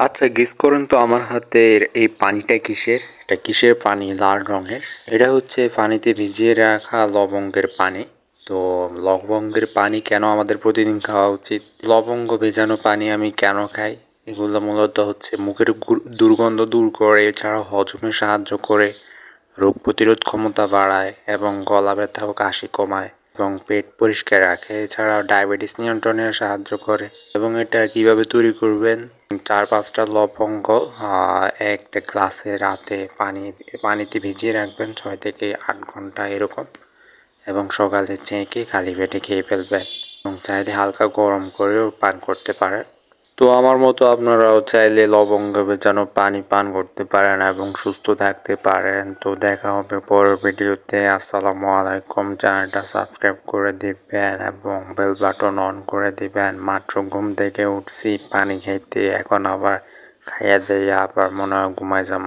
আচ্ছা গেস করুন তো আমার হাতের এই পানিটা কিসের? এটা কিসের পানি? লাল রঙের। এটা হচ্ছে পানিতে ভিজিয়ে রাখা লবঙ্গের পানি। তো লবঙ্গের পানি কেন আমাদের প্রতিদিন খাওয়া উচিত? লবঙ্গ ভেজানো পানি আমি কেন খাই? এগুলো মূলত হচ্ছে মুখের দুর্গন্ধ দূর করে এছাড়া হজমে সাহায্য করে, রোগ প্রতিরোধ ক্ষমতা বাড়ায় এবং গলা ব্যথা ও কাশি কমায়। এবং পেট পরিষ্কার রাখে। এছাড়াও ডায়াবেটিস নিয়ন্ত্রণে সাহায্য করে। এবং এটা কীভাবে তৈরি করবেন? চার পাঁচটা লবঙ্গ একটা গ্লাসে রাতে পানি, পানিতে ভিজিয়ে রাখবেন ছয় থেকে আট ঘণ্টা এরকম। এবং সকালে চেঁকে খালি পেটে খেয়ে ফেলবেন। এবং চাইলে হালকা গরম করেও পান করতে পারেন। তো আমার মতো আপনারাও চাইলে লবঙ্গ যেন পানি পান করতে পারেন এবং সুস্থ থাকতে পারেন। তো দেখা হবে পরের ভিডিওতে। আসসালামু আলাইকুম। চ্যানেলটা সাবস্ক্রাইব করে দিবেন এবং বেল বাটন অন করে দিবেন। মাত্র ঘুম থেকে উঠছি, পানি খাইতে। এখন আবার খাইয়া দিয়ে আবার মনে হয় ঘুমাই যাব।